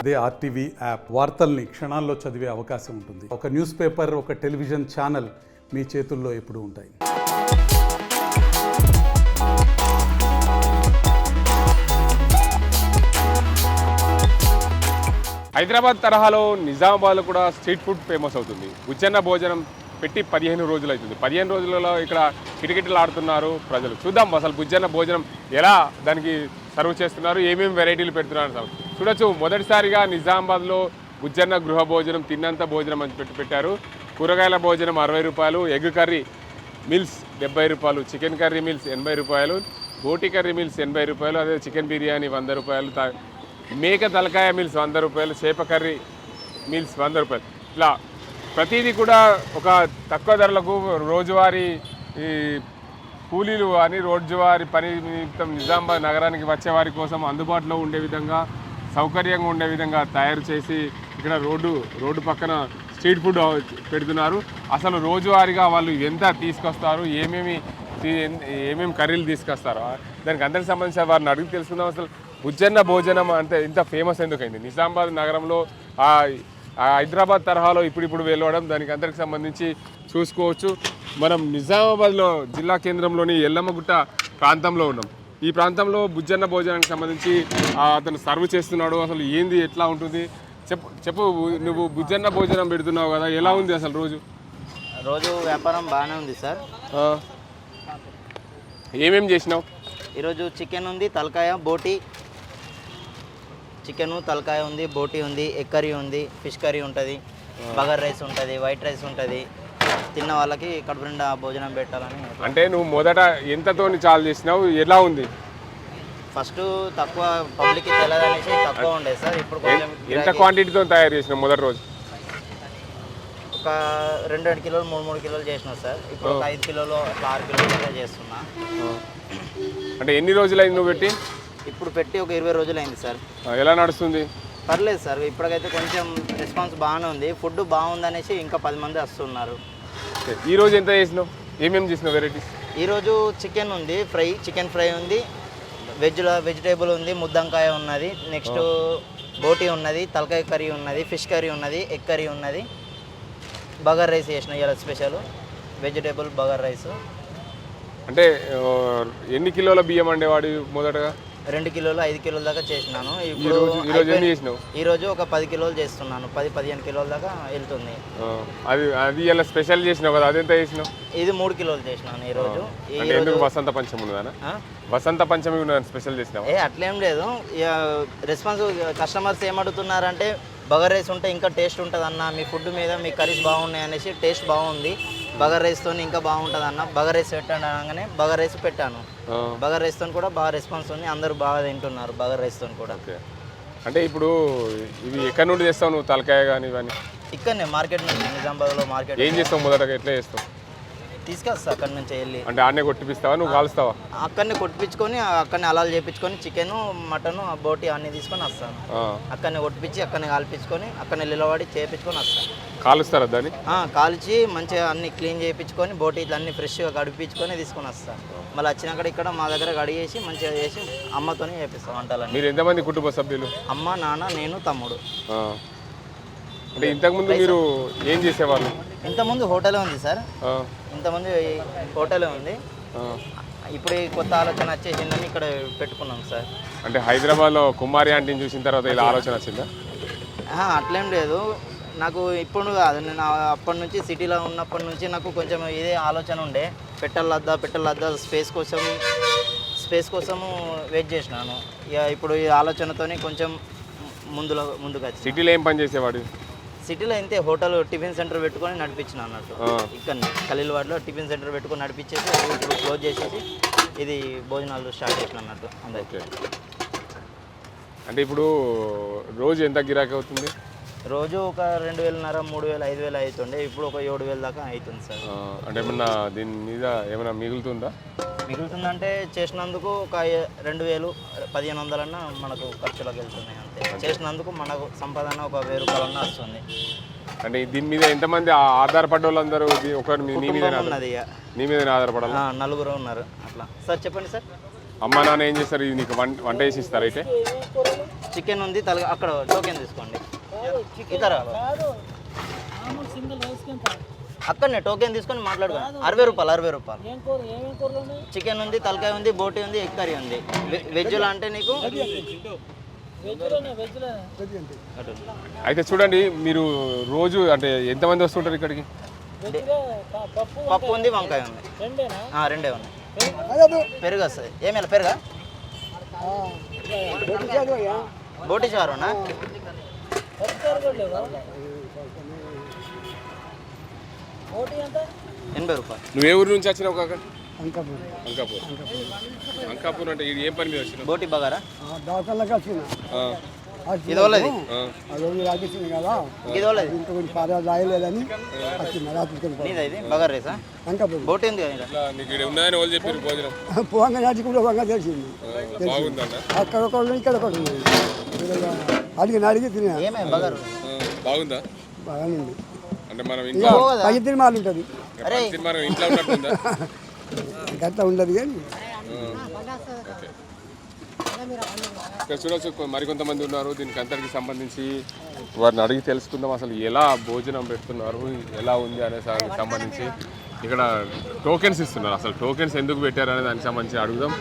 అదే RTV app వార్తల్ని క్షణాల్లో చదివే అవకాశం ఉంటుంది. ఒక న్యూస్ పేపర్ ఒక టెలివిజన్ ఛానల్ మీ చేతుల్లో ఎప్పుడు ఉంటాయి. హైదరాబాద్ తరహాలో నిజామాబాద్లో కూడా స్ట్రీట్ ఫుడ్ ఫేమస్ అవుతుంది. ఉచ్చన్న భోజనం పెట్టి పదిహేను రోజులు అవుతుంది. పదిహేను రోజులలో ఇక్కడ కిటకిటలు ఆడుతున్నారు ప్రజలు. చూద్దాం అసలు బుజ్జన్న భోజనం ఎలా దానికి సర్వ్ చేస్తున్నారు ఏమేమి వెరైటీలు పెడుతున్నారు చూడొచ్చు. మొదటిసారిగా నిజామాబాద్లో బుజ్జన్న గృహ భోజనం తిన్నంత భోజనం అని పెట్టి పెట్టారు. కూరగాయల భోజనం అరవై రూపాయలు ఎగ్ కర్రీ మిల్స్ డెబ్బై రూపాయలు చికెన్ కర్రీ మిల్స్ ఎనభై రూపాయలు బోటి కర్రీ మిల్స్ ఎనభై రూపాయలు అదే చికెన్ బిర్యానీ వంద రూపాయలు మేక తలకాయ మిల్స్ వంద రూపాయలు చేప కర్రీ మిల్స్ వంద రూపాయలు. ఇట్లా ప్రతిదీ కూడా ఒక తక్కువ ధరలకు రోజువారీ ఈ కూలీలు అని రోజువారీ పని నిమిత్తం నిజామాబాద్ నగరానికి వచ్చే వారి కోసం అందుబాటులో ఉండే విధంగా సౌకర్యంగా ఉండే విధంగా తయారు చేసి ఇక్కడ రోడ్డు రోడ్డు పక్కన స్ట్రీట్ ఫుడ్ పెడుతున్నారు. అసలు రోజువారీగా వాళ్ళు ఎంత తీసుకొస్తారు? ఏమేమి ఏమేమి కర్రీలు తీసుకొస్తారు? దానికి అందరికి సంబంధించిన వారిని అడిగి తెలుసుకుందాం. అసలు ఉజ్జన్న భోజనం అంటే ఇంత ఫేమస్ ఎందుకైంది? నిజామాబాద్ నగరంలో ఆ హైదరాబాద్ తరహాలో ఇప్పుడిప్పుడు వెళ్ళవడం దానికి అందరికి సంబంధించి చూసుకోవచ్చు. మనం నిజామాబాద్లో జిల్లా కేంద్రంలోని ఎల్లమ్మగుట్ట ప్రాంతంలో ఉన్నాం. ఈ ప్రాంతంలో బుజ్జన్న భోజనానికి సంబంధించి అతను సర్వ్ చేస్తున్నాడు. అసలు ఏంది ఎట్లా ఉంటుంది? చెప్పు చెప్పు నువ్వు బుజ్జన్న భోజనం పెడుతున్నావు కదా ఎలా ఉంది అసలు రోజు? రోజు వ్యాపారం బాగానే ఉంది సార్. ఆ. ఏమేం చేసినావు? ఈరోజు చికెన్ ఉంది తలకాయ బోటి. చికెన్ తలకాయ ఉంది బోటి ఉంది ఎగ్ కర్రీ ఉంది ఫిష్ కర్రీ ఉంటుంది బగర్ రైస్ ఉంటుంది వైట్ రైస్ ఉంటుంది. తిన్న వాళ్ళకి కడుపు నిండా భోజనం పెట్టాలని. అంటే నువ్వు మొదట ఎంతతోని చాలు చేసినావు? ఎలా ఉంది? ఫస్ట్ తక్కువ పబ్లిక్కి తెలియదనేసి తక్కువ ఉండేది సార్. ఇప్పుడు కొంచెం ఎంత క్వాంటిటీతో తయారు చేసినావు మొదటి రోజు? ఒక రెండు రెండు కిలోలు మూడు మూడు కిలోలు చేసిన సార్. ఇప్పుడు ఒక ఐదు కిలోలు అట్లా ఆరు కిలోలు చేస్తున్నా. అంటే ఎన్ని రోజులైంది నువ్వు పెట్టి? ఇప్పుడు పెట్టి ఒక ఇరవై రోజులు అయింది సార్ ఎలా నడుస్తుంది? పర్లేదు సార్. ఇప్పటికైతే కొంచెం రెస్పాన్స్ బాగానే ఉంది. ఫుడ్ బాగుందనేసి ఇంకా పది మంది వస్తున్నారు. ఈ రోజు ఎంత చేసినావు? ఏమేమి చేసినావు వెరైటీస్? ఈరోజు చికెన్ ఉంది ఫ్రై చికెన్ ఫ్రై ఉంది వెజ్లో వెజిటేబుల్ ఉంది ముద్దంకాయ ఉన్నది నెక్స్ట్ బోటీ ఉన్నది తలకాయ కర్రీ ఉన్నది ఫిష్ కర్రీ ఉన్నది ఎగ్ కర్రీ ఉన్నది. బగర్ రైస్ చేసిన ఇలా స్పెషల్ వెజిటేబుల్ బగర్ రైస్. అంటే ఎన్ని కిలోల బియ్యం అండేవాడు మొదటగా? రెండు కిలోలు ఐదు కిలోల దాకా చేసినాను. ఈ ఇప్పుడు రోజు ఈ రోజు ఒక పది కిలోలు చేస్తున్నాను. పది పదిహేను కిలోల దాకా వెళ్తుంది. అది అది ఇలా స్పెషల్ చేసినావు కదా అదెంత చేసినావు? ఇది మూడు కిలోలు చేసినాను ఈ అంటే ఎందుకు వసంత పంచమి? వసంత పంచమి స్పెషల్ చేసినావు? ఏ అట్లేం లేదు. రెస్పాన్స్ కస్టమర్స్ ఏమడుగుతున్నారంటే బగర్ రైస్ ఉంటే ఇంకా టేస్ట్ ఉంటుంది అన్న మీ ఫుడ్ మీద మీ కర్రీస్ బాగున్నాయి అనేసి టేస్ట్ బాగుంది. బగర్ రైస్తో ఇంకా బాగుంటుంది అన్న బగర్ రైస్ పెట్టండి అనగానే బగర్ రైస్ పెట్టాను. బగర్ రైస్తో కూడా బాగా రెస్పాన్స్ ఉంది. అందరూ బాగా తింటున్నారు బగర్ రైస్తో కూడా. అంటే ఇప్పుడు ఇవి ఎక్కడి నుండి చేస్తావు నువ్వు? తలకాయ కానీ ఇవన్నీ? ఇక్కడనే మార్కెట్ నుంచి నిజామాబాద్లో మార్కెట్ ఏం చేస్తావు మొదటగా? ఎట్లా చేస్తావు? తీసుకొస్తా అక్కడి నుంచి వెళ్ళి. అంటే ఆడనే కొట్టిపిస్తావా? నువ్వు కాలుస్తావా? అక్కడనే కొట్టిపించుకొని అక్కడనే అలాలు చేపించుకొని చికెను మటను బోటి అన్నీ తీసుకొని వస్తాను. అక్కడనే కొట్టిపించి అక్కడనే కాల్పించుకొని అక్కడనే నిలబడి చేపించుకొని వస్తాను. కాలుస్తారా దాన్ని? కాల్చి మంచిగా అన్ని క్లీన్ చేయించుకొని బోటి ఇట్లా అన్ని ఫ్రెష్గా గడిపించుకొని తీసుకొని వస్తాను మళ్ళీ వచ్చినాక ఇక్కడ మా దగ్గర కడిగేసి మంచిగా చేసి అమ్మతోనే చేపిస్తాం వంటలన్నీ. మీరు ఎంతమంది కుటుంబ సభ్యులు? అమ్మ నాన్న నేను తమ్ముడు. అంటే ఇంతకుముందు మీరు ఏం చేసేవాళ్ళు? ఇంతకుముందు హోటలే ఉంది సార్. ఇంతకుముందు హోటలే ఉంది. ఇప్పుడు ఈ కొత్త ఆలోచన వచ్చేసిందని ఇక్కడ పెట్టుకున్నాం సార్. అంటే హైదరాబాద్లో కుమారి ఆంటీని చూసిన తర్వాత ఇలా ఆలోచన వచ్చిందా? అట్లేం లేదు. నాకు ఇప్పుడు కాదు నేను అప్పటి నుంచి సిటీలో ఉన్నప్పటి నుంచి నాకు కొంచెం ఇదే ఆలోచన ఉండే. పెట్టాలద్దా పెట్టాలద్దా స్పేస్ కోసం స్పేస్ కోసము వెయిట్ చేసినాను. ఇక ఇప్పుడు ఈ ఆలోచనతోని కొంచెం ముందులో ముందుకు వచ్చి సిటీలో ఏం పని చేసేవాడు? సిటీలో ఇంతే హోటల్ టిఫిన్ సెంటర్ పెట్టుకొని నడిపించిన అన్నట్టు. ఇక్కడ ఖలీల్వాడ్లో టిఫిన్ సెంటర్ పెట్టుకొని నడిపించేసి ఇప్పుడు క్లోజ్ చేసేసి ఇది భోజనాలు స్టార్ట్ చేసిన అన్నట్టు అందరికి. అంటే ఇప్పుడు రోజు ఎంత గిరాకీ అవుతుంది? రోజు ఒక రెండు వేలన్నర మూడు వేలు ఐదు వేలు అవుతుండే ఇప్పుడు ఒక ఏడు వేల దాకా అవుతుంది సార్. అంటే ఏమన్నా దీని మీద ఏమైనా మిగులుతుందా? మిగులుతుందంటే చేసినందుకు ఒక రెండు వేలు పదిహేను వందలన్నా మనకు ఖర్చులకు వెళ్తున్నాయి అంతే. చేసినందుకు మనకు సంపాదన ఒక వెయ్యి రూపాయలన్నా వస్తుంది. అంటే దీని మీద ఎంతమంది ఆ- ఆధారపడ్డ వాళ్ళందరూ ఒకరి నీ మీద ఉన్నది ఇక. నీ మీద ఆధారపడాలి? ఆ, నలుగురు ఉన్నారు అట్లా. సార్ చెప్పండి సార్. అమ్మ నాన్న ఏం చేస్తారు? ఇది నీకు వంట వంట చేసి ఇస్తారు అయితే? చికెన్ ఉంది తల అక్కడ టోకెన్ తీసుకోండి. అక్కడనే టోకెన్ తీసుకొని మాట్లాడుకోండి. అరవై రూపాయలు అరవై రూపాయలు. చికెన్ ఉంది తలకాయ ఉంది బోటి ఉంది ఎగ్ కర్రీ ఉంది. వెజ్లో అంటే నీకు. అయితే చూడండి మీరు రోజు అంటే ఎంతమంది వస్తుంటారు ఇక్కడికి? పప్పు ఉంది. వంకాయ ఉంది. రెండే ఉన్నాయి. పెరుగు? వస్తుంది. ఏమైనా పెరుగా? బోటి చారునా ఎనభై రూపాయలు. నువ్వు ఏ ఊరు నుంచి వచ్చినావు కాక? అంకాపూర్. అంకాపూర్. అంటే ఇది ఏం పని మీద వచ్చినావు? బోటి బగారా? దవాఖానలోకి వచ్చిన. ఆ, ఇది వాళ్ళది రాకిచ్చింది కదా. ఇది వాళ్ళది ఇంత కొంచెం పారా రాయలేదని వచ్చిన రాత్రికి నీది ఇది? బగారా రైసా? అంకపోయి బోటి ఉంది కదా ఇక్కడ. ఇట్లా నీకు ఇక్కడ ఉన్నదని వాళ్ళు చెప్పారు భోజనం. పోవంగా నాటి కూడా వంగా తెలిసింది ఆ, బాగుందన్న. అక్కడ ఒకళ్ళు ఇక్కడ అడిగి అడిగి తినే. బాగుందా? బాగానే ఉంది అంటే మనం ఇక ఇంట్లో పది తిరుమాలు ఉంటుంది. గట్ట ఉండదు కానీ. ఓకే. ఇక్కడ చూడొచ్చు కొ- మరికొంతమంది ఉన్నారు. దీనికి అంతటికి సంబంధించి వారిని అడిగి తెలుసుకుందాం. అసలు ఎలా భోజనం పెడుతున్నారు? ఎలా ఉంది అనే దానికి సంబంధించి ఇక్కడ టోకెన్స్ ఇస్తున్నారు. అసలు టోకెన్స్ ఎందుకు పెట్టారు అనే దానికి సంబంధించి అడుగుదాం.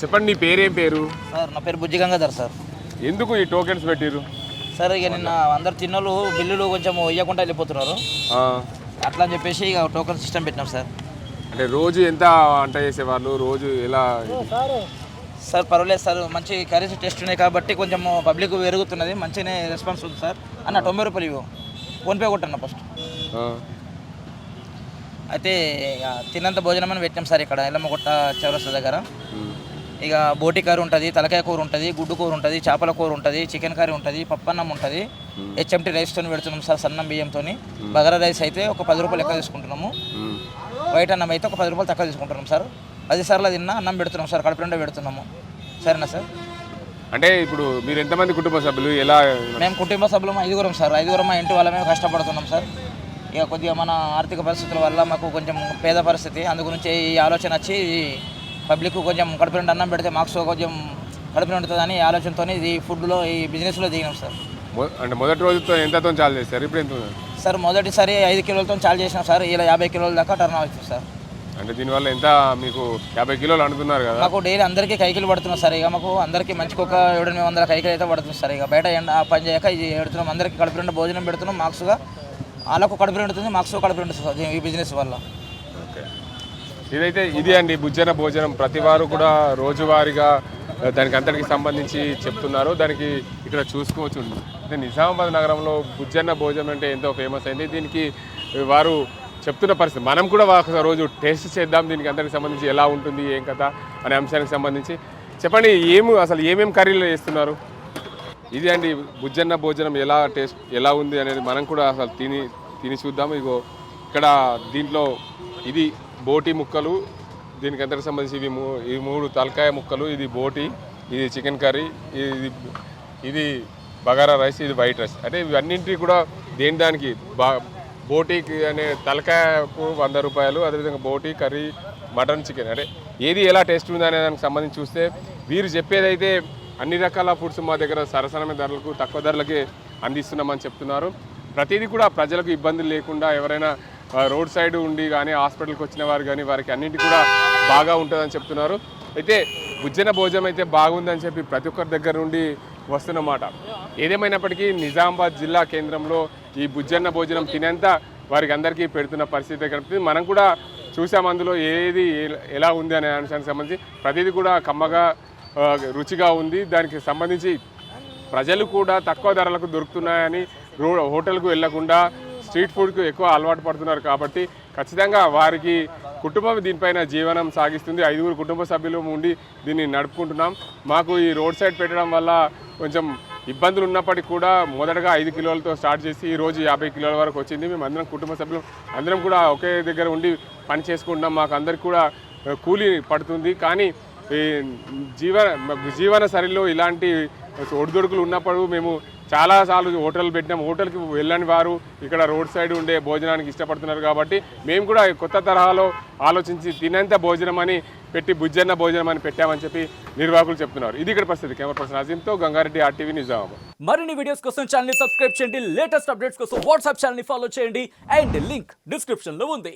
చెప్పండి నీ పేరేం పేరు? సార్ నా పేరు బుజ్జి గంగాధర్ సార్. ఎందుకు ఈ టోకెన్స్ పెట్టిరు సార్ ఇక నిన్న అందరు తిన్నోళ్ళు బిల్లులు కొంచెం ఇవ్వకుండా వెళ్ళిపోతున్నారు. ఆ, అట్లా అని చెప్పేసి ఇక టోకన్ సిస్టమ్ పెట్టినాం సార్. అంటే రోజు ఎంత వంట చేసేవాళ్ళు? రోజు ఎలా? సార్ పర్వాలేదు సార్ మంచి కర్రీస్ టేస్ట్ ఉన్నాయి కాబట్టి కొంచెం పబ్లిక్ పెరుగుతున్నది మంచిగానే రెస్పాన్స్ ఉంది సార్. అన్న తొంభై రూపాయలు ఇవ్వు. ఫోన్పే కొట్టన్న ఫస్ట్. ఆ, అయితే ఇక తిన్నంత భోజనం అని పెట్టినాం సార్ ఇక్కడ ఎల్లమ్మగుట్ట చౌరస్తా దగ్గర. ఉమ్, ఇక బోటి కర్రీ ఉంటుంది తలకాయ కూర ఉంటుంది గుడ్డు కూర ఉంటుంది చేపల కూర ఉంటుంది చికెన్ కర్రీ ఉంటుంది పప్పన్నం ఉంటుంది. హెచ్ఎంటీ రైస్తో పెడుతున్నాం సార్ సన్నం బియ్యంతో బగారా రైస్ అయితే ఒక పది రూపాయలు ఎక్కువ తీసుకుంటున్నాము. వైట్ అన్నం అయితే ఒక పది రూపాయలు తక్కువ తీసుకుంటున్నాం సార్. పది సార్లు తిన్నా అన్నం పెడుతున్నాం సార్ కడుపు నిండా పెడుతున్నాము. సరేనా సార్? అంటే ఇప్పుడు మీరు ఎంతమంది కుటుంబ సభ్యులు? ఎలా మేము కుటుంబ సభ్యులం ఐదుగురం సార్. ఐదుగురం మా ఇంటి వాళ్ళమే కష్టపడుతున్నాం సార్. ఇక కొద్దిగా మన ఆర్థిక పరిస్థితుల వల్ల మాకు కొంచెం పేద పరిస్థితి. అందు గురించి ఈ ఆలోచన వచ్చి పబ్లిక్ కొంచెం కడుపు నిండా అన్నం పెడితే మాకు కొంచెం కడుపు నిండుతుందని ఈ ఆలోచనతో ఈ ఫుడ్లో ఈ బిజినెస్లో దిగినాం సార్. అంటే మొదటి రోజుతో ఎంతతో చాలు చేస్తారు ఇప్పుడు ఎంత? సార్ మొదటిసారి ఐదు కిలోలతో చాలు చేసినాం సార్. ఇలా యాభై కిలోల దాకా టర్న్ అవుతుంది సార్. అంటే దీనివల్ల ఎంత మీకు యాభై కిలోలు అనుకున్నారు కదా? మాకు డైలీ అందరికీ కైకిలు పడుతున్నాం సార్. ఇక మాకు అందరికీ మంచికి ఒక ఏడు ఎనిమిది వందల కైకిలు అయితే పడుతుంది సార్. ఇక బయట ఎండ పని చేయక ఇది పెడుతున్నాం అందరికీ కడుపు భోజనం పెడుతున్నాం. మాక్స్గా వాళ్ళకు కడుపు నిండుతుంది మాక్స్ కడుపు నిండుతుంది సార్. ఈ బిజినెస్ వల్ల. ఇదైతే ఇది అండి బుజ్జన భోజనం. ప్రతి వారు కూడా రోజువారీగా దానికి అంతటికి సంబంధించి చెప్తున్నారు. దానికి ఇక్కడ చూసుకోవచ్చు. అంటే నిజామాబాద్ నగరంలో బుజ్జన్న భోజనం అంటే ఎంతో ఫేమస్ అయింది. దీనికి వారు చెప్తున్న పరిస్థితి మనం కూడా ఒక రోజు టేస్ట్ చేద్దాం. దీనికి అందరికి సంబంధించి ఎలా ఉంటుంది ఏం కథ అనే అంశానికి సంబంధించి చెప్పండి. ఏమి అసలు ఏమేమి కర్రీలు చేస్తున్నారు? ఇది అండి బుజ్జన్న భోజనం ఎలా టేస్ట్ ఎలా ఉంది అనేది మనం కూడా అసలు తిని తిని చూద్దాం ఇగో ఇక్కడ దీంట్లో ఇది బోటి ముక్కలు దీనికి అంతటికి సంబంధించి ఇవి మూ ఈ మూడు తలకాయ ముక్కలు ఇది బోటి ఇది చికెన్ కర్రీ ఇది ఇది బగారా రైస్ ఇది వైట్ రైస్. అంటే ఇవన్నింటికి కూడా దేని దానికి? బా బోటీకి అనే తలకాయకు వంద రూపాయలు అదేవిధంగా బోటీ కర్రీ మటన్ చికెన్. అంటే ఏది ఎలా టేస్ట్ ఉంది అనే దానికి సంబంధించి చూస్తే వీరు చెప్పేదైతే అన్ని రకాల ఫుడ్స్ మా దగ్గర సరసమైన ధరలకు తక్కువ ధరలకే అందిస్తున్నామని చెప్తున్నారు. ప్రతిదీ కూడా ప్రజలకు ఇబ్బందులు లేకుండా ఎవరైనా రోడ్ సైడ్ ఉండి కానీ హాస్పిటల్కి వచ్చిన వారు కానీ వారికి అన్నింటి కూడా బాగా ఉంటుందని చెప్తున్నారు. అయితే ఉజ్జన భోజనం అయితే బాగుందని చెప్పి ప్రతి ఒక్కరి దగ్గర నుండి వస్తున్నమాట ఏదేమైనప్పటికీ నిజామాబాద్ జిల్లా కేంద్రంలో ఈ బుజ్జన్న భోజనం తినేంత వారికి అందరికీ పెడుతున్న పరిస్థితి కనిపిస్తుంది. మనం కూడా చూసాం అందులో ఏది ఎలా ఉంది అనే అంశానికి సంబంధించి ప్రతిదీ కూడా కమ్మగా రుచిగా ఉంది. దానికి సంబంధించి ప్రజలు కూడా తక్కువ ధరలకు దొరుకుతున్నాయని రో హోటల్కు వెళ్ళకుండా స్ట్రీట్ ఫుడ్కు ఎక్కువ అలవాటు పడుతున్నారు కాబట్టి ఖచ్చితంగా వారికి కుటుంబం దీనిపైన జీవనం సాగిస్తుంది. ఐదుగురు కుటుంబ సభ్యులు ఉండి దీన్ని నడుపుకుంటున్నాం. మాకు ఈ రోడ్ సైడ్ పెట్టడం వల్ల కొంచెం ఇబ్బందులు ఉన్నప్పటికీ కూడా మొదటగా ఐదు కిలోలతో స్టార్ట్ చేసి ఈ రోజు యాభై కిలోల వరకు వచ్చింది. మేము అందరం కుటుంబ సభ్యులు అందరం కూడా ఒకే దగ్గర ఉండి పని చేసుకుంటున్నాం. మాకు అందరికి కూడా కూలీ పడుతుంది. కానీ ఈ జీవన జీవన శైలిలో ఇలాంటి ఒడిదొడుకులు ఉన్నప్పుడు మేము చాలా సార్లు హోటల్ పెట్టినాం. హోటల్కి వెళ్ళని వారు ఇక్కడ రోడ్ సైడ్ ఉండే భోజనానికి ఇష్టపడుతున్నారు కాబట్టి మేము కూడా కొత్త తరహాలో ఆలోచించి తినేంత భోజనం అని పెట్టి బుజ్జన్న భోజనం అని పెట్టామని చెప్పి నిర్వాహకులు చెప్తున్నారు. ఇది ఇక్కడ పరిస్థితి. కెమెరా పర్సన్ అజీంతో గంగారెడ్డి ఆర్టీవీ నిజామాబాద్ మరిన్ని వీడియోస్ కోసం ఛానల్ సబ్స్క్రైబ్ చేయండి. లేటెస్ట్ అప్డేట్స్ కోసం వాట్సాప్ ఛానల్ ఫాలో చేయండి. అండ్ లింక్ డిస్క్రిప్షన్లో ఉంది.